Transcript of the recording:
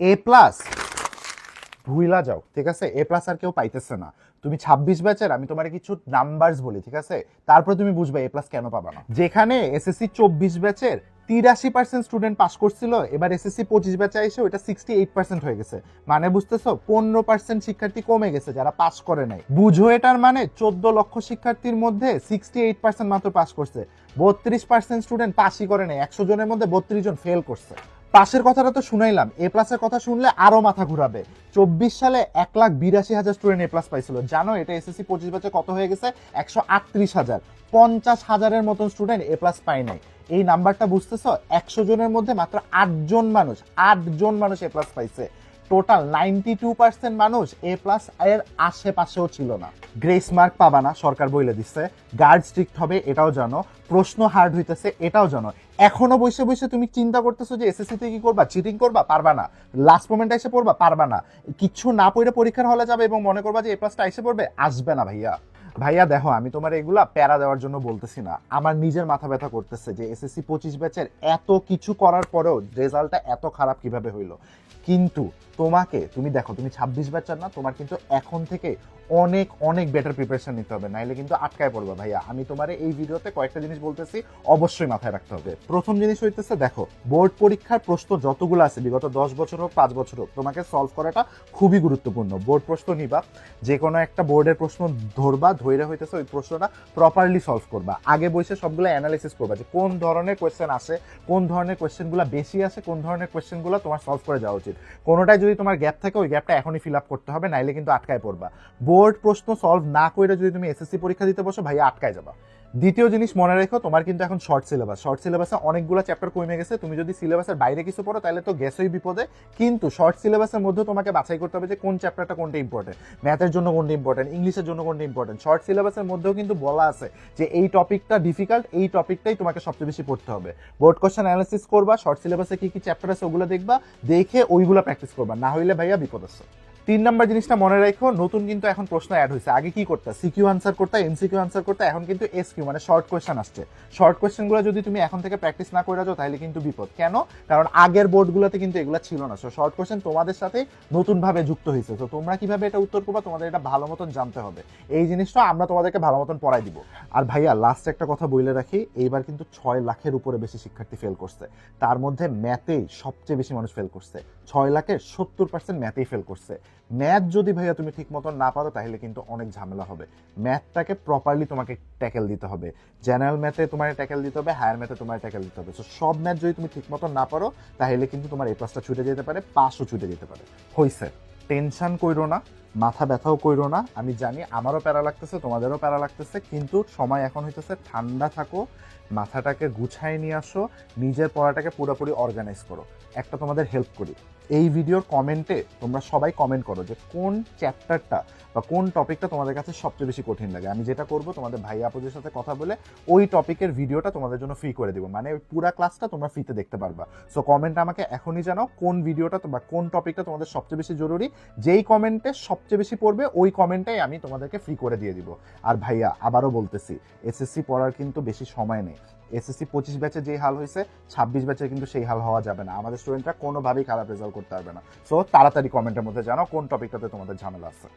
এ plus ভুইলা যাও, ঠিক আছে? এ প্লাস আর কেউ পাইতেছে না। তুমি ছাব্বিশ ব্যাচের আমি তোমার কিছু নাম্বারস বলি, ঠিক আছে? তারপর তুমি বুঝবে এ প্লাস কেন পাবা না। যেখানে এসএসসি চব্বিশ ব্যাচের তিরাশি পার্সেন্ট স্টুডেন্ট পাস করছিল, এবার এসএসসি পঁচিশ ব্যাচে এসে ওইটা সিক্সটি এইট পার্সেন্ট হয়ে গেছে। মানে বুঝতেছো, পনেরো পার্সেন্ট শিক্ষার্থী কমে গেছে যারা পাস করে নাই। বুঝো এটার মানে চোদ্দ লক্ষ শিক্ষার্থীর মধ্যে সিক্সটি এইট পার্সেন্ট মাত্র পাস করছে। বত্রিশ পার্সেন্ট স্টুডেন্ট পাসই করে নাই, একশো জনের মধ্যে বত্রিশ জন ফেল করছে। পাশের কথাটা তো শুনাইলাম এ প্লাসের কথা শুনলে আরও মাথা ঘুরাবে। চব্বিশ সালে এক লাখ বিরাশি হাজার স্টুডেন্ট এ প্লাস পাইছিল। জানো, এটা এসএসসি পঁচিশ বছর কত হয়ে গেছে? একশো আটত্রিশ হাজার। পঞ্চাশ হাজারের মতন স্টুডেন্ট এ প্লাস পায় নাই। এই নাম্বারটা বুঝতেছ? একশো জনের মধ্যে মাত্র আটজন মানুষ আটজন মানুষ এ প্লাস পাইছে। টোটাল নাইনটি টু পার্সেন্ট মানুষ এ প্লাস এর আশেপাশেও ছিল না। গ্রেস মার্ক পাবা না, সরকার বইলে দিচ্ছে গার্ড স্ট্রিক্ট হবে, এটাও জানো। প্রশ্ন হার্ড হইতেছে, এটাও জানো। এখনও বসে বসে তুমি চিন্তা করতেছো যে এসএসসি তে কি করবা চিটিং করবা? পারবা না। লাস্ট মোমেন্টে এসে পড়বা? পারবা না। কিছু না পড়ে পরীক্ষার হলে যাবে এবং মনে করবা যে এ প্লাসটা এসে পড়বে? আসবে না ভাইয়া। ভাইয়া, দেখো, আমি তোমার এগুলা প্যারা দেওয়ার জন্য বলতেছি না। আমার নিজের মাথা ব্যথা করতেছে যে এসএসসি পঁচিশ ব্যাচের এত কিছু করার পরেও রেজাল্টটা এত খারাপ কীভাবে হইল। কিন্তু তোমাকে, তুমি দেখো, তুমি ছাব্বিশ ব্যাচার না, তোমার কিন্তু এখন থেকে অনেক অনেক বেটার প্রিপারেশন নিতে হবে। নাইলে কিন্তু আটকায় পড়বে ভাইয়া। আমি তোমার এই ভিডিওতে কয়েকটা জিনিস বলতেছি, অবশ্যই মাথায় রাখতে হবে। প্রথম জিনিস হইতেছে, দেখো, বোর্ড পরীক্ষার প্রশ্ন যতগুলো আছে, বিগত দশ বছর হোক, পাঁচ বছর হোক, তোমাকে সলভ করাটা খুবই গুরুত্বপূর্ণ। বোর্ড প্রশ্ন নিবা যে কোনো একটা বোর্ডের প্রশ্ন ধরবা ধৈর্য হইতেছে, ওই প্রশ্নটা প্রপারলি সলভ করবা। আগে বসে সবগুলো অ্যানালিসিস করবা যে কোন ধরনের কোয়েশ্চেন আসে কোন ধরনের কোয়েশ্চেনগুলো বেশি আসে কোন ধরনের কোয়েশ্চেনগুলো তোমার সলভ করে যাওয়া উচিত। কোনোটাই যদি তোমার গ্যাপ থাকে, ওই গ্যাপটা এখনই ফিল আপ করতে হবে, নাইলে কিন্তু আটকায় পড়বা। বোর্ড প্রশ্ন সলভ না করে যদি তুমি এসএসসি পরীক্ষা দিতে বসো, ভাইয়া আটকায় যাবা। দ্বিতীয় জিনিস মনে রেখো, তোমার কিন্তু এখন শর্ট সিলেবাস শর্ট সিলেবাসে অনেকগুলো চ্যাপ্টার কমে গেছে। তুমি যদি সিলেবাসের বাইরে কিছু পড়ো, তাহলে তো গেছোই বিপদে। কিন্তু শর্ট সিলেবাসের মধ্যে তোমাকে বাছাই করতে হবে যে কোন চ্যাপ্টারটা কোনটা ইম্পর্টেন্ট ম্যাথের জন্য কোনটা ইম্পর্টেন্ট ইংলিশের জন্য কোনটা ইম্পর্টেন্ট শর্ট সিলেবাসের মধ্যেও কিন্তু বলা আছে যে এই টপিকটা ডিফিকাল্ট এই টপিকটাই তোমাকে সবচেয়ে বেশি পড়তে হবে। বোর্ড কোশ্চেন অ্যানালিসিস করবা শর্ট সিলেবাসে কি কি চ্যাপ্টার আছে ওগুলো দেখবা, দেখে ওইগুলো প্র্যাকটিস করবা। না হইলে ভাইয়া বিপদ আছে তিন নাম্বার জিনিসটা মনে রাখো, নতুন কিন্তু এখন প্রশ্ন অ্যাড হয়েছে। আগে কি করতে? সিকিউ আনসার করতে এমসিকিউ আনসার করতে, এখন কিন্তু এসকিউ মানে শর্ট কোয়েশ্চেন আসছে। শর্ট কোয়েশ্চেনগুলো যদি তুমি এখন থেকে প্র্যাকটিস না করে যাও, তাহলে কিন্তু বিপদ। কেন? কারণ আগের বোর্ডগুলোতে কিন্তু এগুলো ছিল না। সো শর্ট কোয়েশ্চেন তোমাদের সাথে নতুনভাবে যুক্ত হয়েছে। তো তোমরা কীভাবে এটা উত্তর করবা, তোমাদের এটা ভালো মতন জানতে হবে। এই জিনিসটা আমরা তোমাদেরকে ভালো মতন পড়াই দিব। আর ভাইয়া লাস্ট একটা কথা বলে রাখি, এইবার কিন্তু ছয় লাখের উপরে বেশি শিক্ষার্থী ফেল করছে। তার মধ্যে ম্যাথেই সবচেয়ে বেশি মানুষ ফেল করছে। ছয় লাখের সত্তর পার্সেন্ট ম্যাথেই ফেল করছে। ম্যাথ যদি ভাইয়া তুমি ঠিক মতন না পারো, তাহলে কিন্তু অনেক ঝামেলা হবে। ম্যাথটাকে প্রপারলি তোমাকে ট্যাকেল দিতে হবে। জেনারেল ম্যাথে তোমার ট্যাকেল দিতে হবে হায়ার ম্যাথে তোমার ট্যাকেল দিতে হবে। সো সব ম্যাথ যদি তুমি ঠিক মতন না পারো, তাহলে কিন্তু তোমার এই প্লাসটা ছুটে যেতে পারে পাসও ছুটে যেতে পারে। হইছে টেনশন করো না। মাথা ব্যথাও কইরো না, আমি জানি আমারও প্যারা লাগতেছে, তোমাদেরও প্যারা লাগতেছে, কিন্তু সময় এখন হইতেছে ঠান্ডা থাকো, মাথাটাকে গুছায় নিয়ে আসো, নিজের পড়াটাকে পুরোপুরি অর্গানাইজ করো। একটা তোমাদের হেল্প করি। এই ভিডিওর কমেন্টে তোমরা সবাই কমেন্ট করো যে কোন চ্যাপ্টারটা বা কোন টপিকটা তোমাদের কাছে সবচেয়ে বেশি কঠিন লাগে। আমি যেটা করব, তোমাদের ভাই আপুদের সাথে কথা বলে ওই টপিকের ভিডিওটা তোমাদের জন্য ফ্রি করে দিব। মানে ওই পুরা ক্লাসটা তোমরা ফ্রিতে দেখতে পারবা। সো কমেন্ট আমাকে এখনই জানাও কোন ভিডিওটা বা কোন টপিকটা তোমাদের সবচেয়ে বেশি জরুরি। যেই কমেন্টে সবচেয়ে বেশি পড়বে, ওই কমেন্টটাই আমি তোমাদেরকে ফ্রি করে দিয়ে দিব। আর ভাইয়া, আবারও বলতেছি এসএসসি পড়ার কিন্তু বেশি সময় নেই। এসএসসি পঁচিশ ব্যাচে যেই হাল হয়েছে, ছাব্বিশ ব্যাচে কিন্তু সেই হাল হওয়া যাবে না। আমাদের স্টুডেন্টরা কোনোভাবেই খারাপ রেজাল্ট করতে পারবে না। সো তাড়াতাড়ি কমেন্টের মধ্যে জানাও কোন টপিকটাতে তোমাদের ঝামেলা আছে।